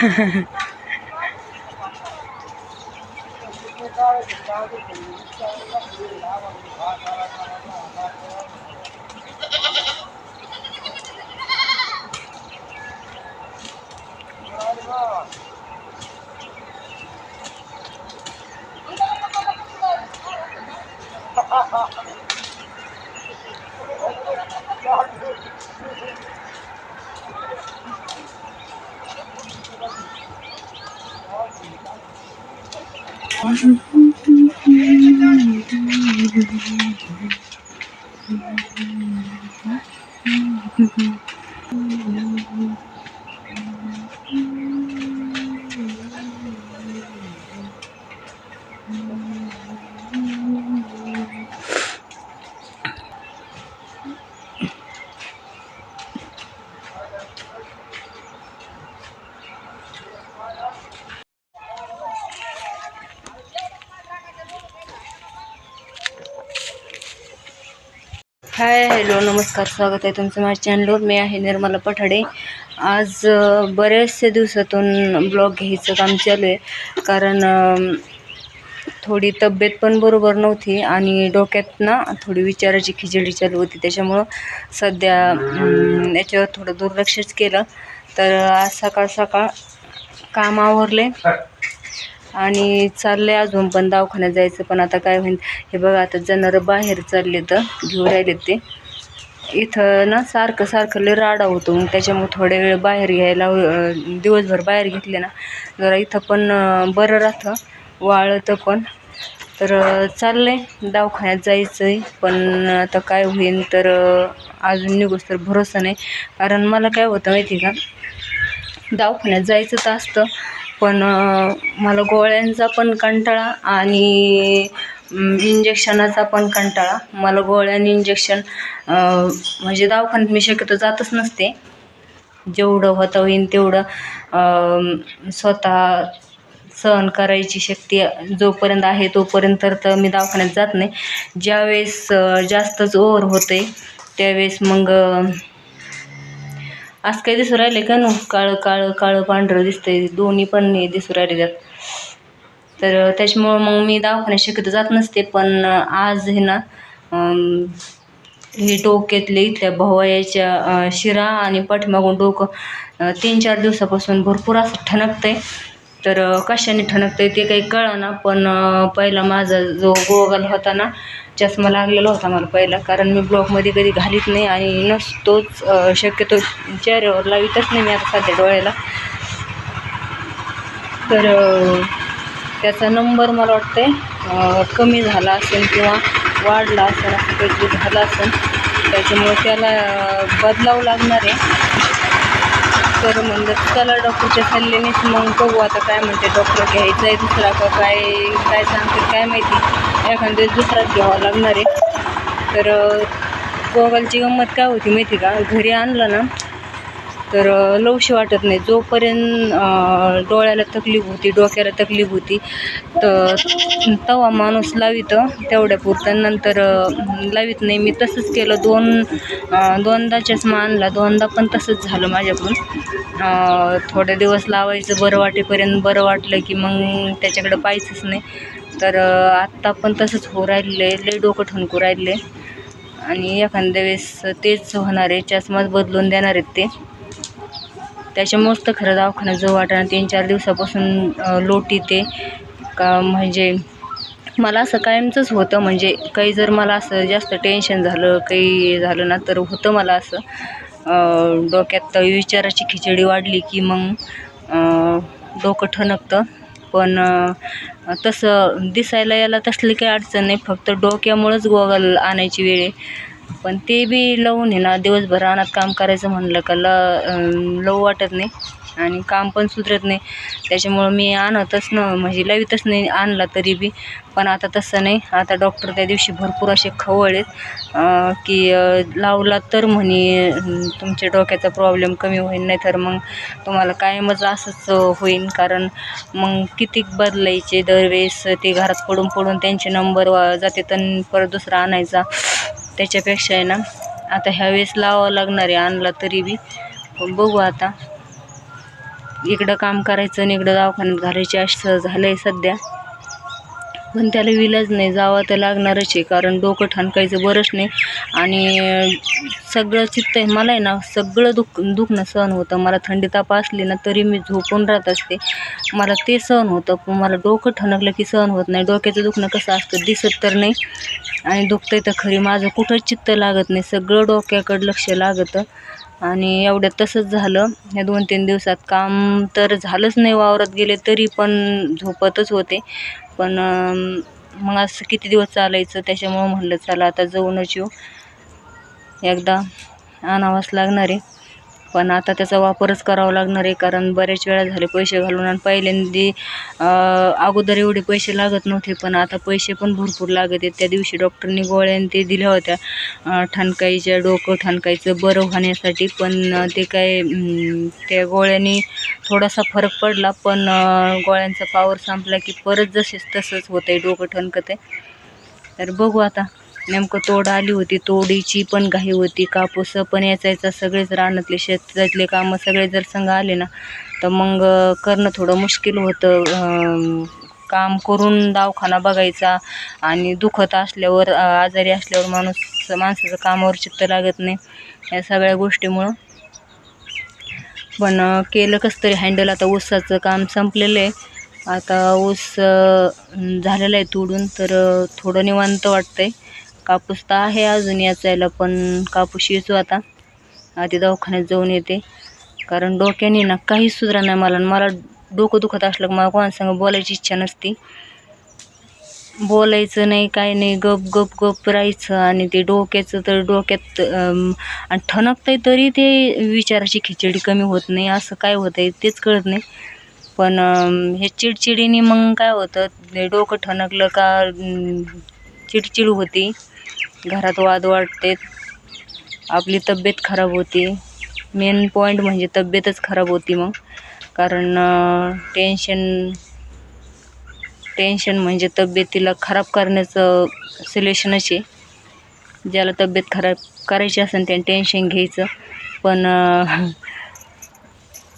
Ha ha ha. Mm-hmm. Hi hello नमस्कार स्वागत आहे तुमचं माझ्या चॅनलवर मी आहे निर्मला पठाडे. आज बऱ्याचशा दिवसातून ब्लॉग घ्यायचं काम चालू आहे. कारण थोडी तब्येत पण बरोबर नव्हती आणि डोक्यात ना थोडी विचाराची खिचडी चालू होती. त्याच्यामुळं सध्या याच्यावर थोडं दुर्लक्षच केलं. तर आज सकाळ सकाळ काम आवरले. आणि चाललंय अजून पण दवाखान्यात जायचं पण आता काय होईल हे बघा आता जनर बाहेर चालले तर घेऊन राहिले ते. इथं ना सारखं सारखं लय राडा होतो मग त्याच्यामुळे थोडे वेळ बाहेर घ्यायला दिवसभर बाहेर घेतले ना जरा इथं पण बरं राहतं वाळतं पण. तर चाललं चाललंय दवाखान्यात जायचं आहे पण आता काय होईल तर अजून निघूस तर भरोसा नाही. कारण मला काय होतं माहिती आहे का दवाखान्यात जायचं तर असतं पण मला गोळ्यांचा पण कंटाळा आणि इंजेक्शनाचा पण कंटाळा. मला गोळ्या आणि इंजेक्शन म्हणजे दवाखान्यात मी शक्यतो जातच नसते. जेवढं होतं होईन तेवढं स्वतः सहन करायची शक्ती जोपर्यंत आहे तोपर्यंत तर तर मी दवाखान्यात जात नाही. ज्यावेळेस जास्तच ओव्हर होते त्यावेळेस मग आज काही दिसू राहिले का नो? काळं काळं काळं पांढरं दिसतंय. दोन्ही पण नाही दिसू राहिले त्यात. तर त्याच्यामुळं मग मी दवाखान्यात शक्यतो जात नसते पण आज हे ना हे डोक्यातले इथल्या भवायाच्या शिरा आणि पाठीमागून डोकं तीन चार दिवसापासून भरपूर असं ठणकतंय. तर अं, कशाने ठणकतंय ते काही कळना पण पहिला माझा जो गोगल होता ना चष्मा लागलेला होता मला पहिला कारण मी ब्लॉकमध्ये कधी घालीत नाही आणि नसतोच शक्यतो चेहऱ्यावर लावितच नाही मी आता सध्या डोळ्याला. तर त्याचा नंबर मला वाटते कमी झाला असेल किंवा वाढला असेल असं काहीतरी झालं असेल. त्याच्यामुळे त्याला बदलाव बदलावं लागणार आहे. तर म्हणलं चला डॉक्टरच्या सल्ल्यानेच मग बघू आता काय म्हणते डॉक्टर घ्यायचं आहे दुसरा का काय काय सांगते काय माहिती. एखाद्या दुसराच घ्यावा लागणार आहे. तर गोगलची गंमत काय होती माहिती का? घरी आणलं ना तर लवशी वाटत नाही. जोपर्यंत डोळ्याला तकलीफ होती डोक्याला तकलीफ होती तर तवा माणूस लावितं तेवढ्या पुरतं. नंतर लावित नाही. मी तसंच केलं. दोन दोनदाच्याच दोनदा चष्मा आणला दोनदा पण तसंच झालं माझ्याकडून. थोडे दिवस लावायचं बरं वाटेपर्यंत बरं वाटलं की मग त्याच्याकडं पाहायचंच नाही. तर आत्ता पण तसंच हो राहिले आहे लय डोकं ठणकू राहिले आणि एखाद्या वेळेस तेच होणार आहे. चष्माच बदलून देणार आहेत ते. त्याच्यामुळंच तर खरं दवाखाना जो वाटणं तीन चार दिवसापासून लोटी लोट येते. का म्हणजे मला असं कायमचंच होतं. म्हणजे काही जर मला असं जास्त टेन्शन झालं काही झालं ना तर होतं मला असं. डोक्यात विचाराची खिचडी वाढली की मग डोकं ठणकतं. पण तसं दिसायला याला तसली काही अडचण नाही. फक्त डोक्यामुळंच गोगल आणायची वेळ आहे. पण ते बी लावून आहे ना दिवसभर रानात काम करायचं म्हणलं का ल लव वाटत नाही आणि काम पण सुधरत नाही. त्याच्यामुळं मी आणतच न म्हणजे लावितच नाही आणला तरी बी. पण आता तसं नाही. आता डॉक्टर त्या दिवशी भरपूर असे खवळलेत की लावला तर म्हणे तुमच्या डोक्याचा प्रॉब्लेम कमी होईल नाही तर मग तुम्हाला कायमच असंच होईन होईल. कारण मग किती बदलायचे दरवेळेस ते घरात पडून पडून त्यांचे नंबर वा जाते तर परत दुसरा आणायचा. त्याच्यापेक्षा आहे ना आता ह्यावेळेस लावावं लागणार आहे आणला तरी बी. पण बघू आता. इकडं काम करायचं आणि इकडं दवाखान्यात घालायचे असं झालं आहे सध्या. पण त्याला विलाज नाही जावं तर लागणारच आहे. कारण डोकं ठणकायचं बरंच नाही. आणि सगळं चित्त आहे मला आहे ना सगळं दुख दुखणं सहन होतं. मला थंडी ताप असली ना तरी मी झोपून राहत असते. मला ते सहन होतं पण मला डोकं ठणकलं की सहन होत नाही. डोक्याचं दुखणं कसं असतं दिसत तर नाही. आणि दुखतंय तर खरी माझं कुठंच चित्त लागत नाही. सगळं डोक्याकडं लक्ष लागतं. आणि एवढ्यात तसंच झालं. या दोन तीन दिवसात काम तर झालंच नाही वावरात गेले तरी पण झोपतच होते. पण मग असं किती दिवस चालायचं? त्याच्यामुळं म्हणलं चला आता जाऊनच येऊ. एकदा अनावास लागणार. आहे पण आता त्याचा वापरच करावा लागणार आहे कारण बऱ्याच वेळा झाले पैसे घालून आणि पहिल्यांदी अगोदर एवढे पैसे लागत नव्हते पण आता पैसे पण भरपूर लागत आहेत. त्या दिवशी डॉक्टरनी गोळ्या ते दिल्या होत्या. ठणकाईच्या डोकं ठणकाईचं बरं होण्यासाठी पण ते काय त्या गोळ्यांनी थोडासा फरक पडला पण गोळ्यांचा पावर संपला की परत जसेच तसंच होतं आहे डोकं ठणकत आहे तर बघू आता. नेमकं तोड आली होती तोडीची पण घाई होती कापूस पण याचायचा सगळेच रानातले शेतातले कामं सगळे जर संघ आले ना तर मग करणं थोडं मुश्किल होतं. काम करून दवाखाना बघायचा आणि दुखत असल्यावर आजारी असल्यावर माणूस माणसाचं कामावर चित्त लागत नाही या सगळ्या गोष्टीमुळं. पण केलं कसं तरी हँडल आता ऊसाचं काम संपलेलं आहे. आता ऊस झालेला आहे तोडून तर थोडं निवांत वाटतं आहे कापूस तर आहे अजून याचायला पण कापूस येतो आता. आधी दवाखान्यात जाऊन येते. कारण डोक्याने ना काहीच सुधरा नाही मला. आणि मला डोकं दुखत असलं की मला कोणासंग बोलायची इच्छा नसती. बोलायचं नाही काय नाही. गप गप गप राहायचं आणि ते डोक्याचं तर डोक्यात आणि ठणकतंय तरी ते विचाराची खिचडी कमी होत नाही. असं काय होतं आहे तेच कळत नाही. पण हे चिडचिडीने मग काय होतं? डोकं ठणकलं का चिडचिड होती? घरात वाद वाटते आपली तब्येत खराब होती. मेन पॉईंट म्हणजे तब्येतच खराब होती मग. कारण टेन्शन टेन्शन म्हणजे तब्येतीला खराब करण्याचं सोल्युशनच आहे. ज्याला तब्येत खराब करायची असेल त्याने टेन्शन घ्यायचं. पण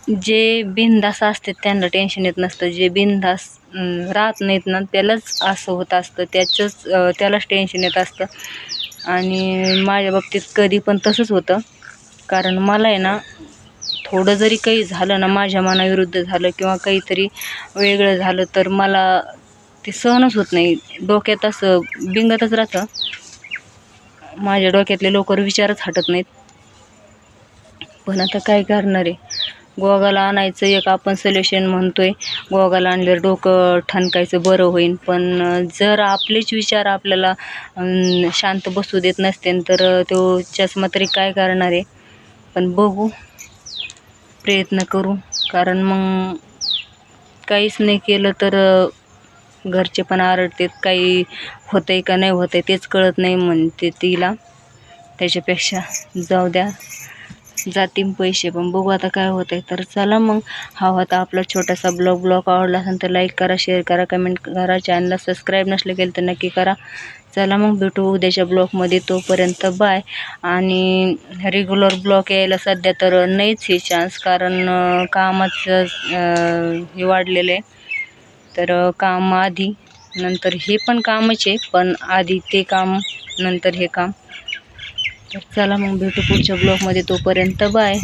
जे बिनधास असते त्यांना टेन्शन येत नसतं. जे बिनधास राहत नाहीत ना त्यालाच असं होत असतं. त्याचंच त्यालाच टेन्शन येत असतं. आणि माझ्या बाबतीत कधी पण तसंच होतं. कारण मला आहे ना थोडं जरी काही झालं ना माझ्या मनाविरुद्ध झालं किंवा काहीतरी वेगळं झालं तर मला ते सहनच होत नाही. डोक्यात असं बिंगतच राहतं. माझ्या डोक्यातले लवकर विचारच हटत नाहीत. पण आता काय करणार आहे? गोगाला आणायचं एक आपण सोल्युशन म्हणतोय. गोगाला आणल्यावर डोकं ठणकायचं बरं होईल पण जर आपलेच विचार आपल्याला शांत बसू देत नसते तर तो चष्मा तरी काय करणार आहे? पण बघू. प्रयत्न करू. कारण मग काहीच नाही केलं तर घरचे पण आरडतात काही होतंय का नाही होतंय तेच कळत नाही म्हणते तिला. त्याच्यापेक्षा जाऊ द्या. जातीन पैसे पण बघू आता काय होतंय. तर चला मग हा होता आपला छोटासा ब्लॉग. ब्लॉग आवडला असेल तर लाईक करा शेअर करा कमेंट करा. चॅनलला सबस्क्राईब नसले केलं तर नक्की करा. चला मग भेटू उद्याच्या ब्लॉगमध्ये तोपर्यंत बाय आणि रेग्युलर ब्लॉग यायला सध्या तर नाहीच हे चान्स कारण कामाचं हे वाढलेलं आहे. तर काम आधी नंतर हे पण कामच आहे. पण आधी ते काम नंतर हे काम. तर चला मग भेटू पुढच्या ब्लॉगमध्ये तोपर्यंत बाय.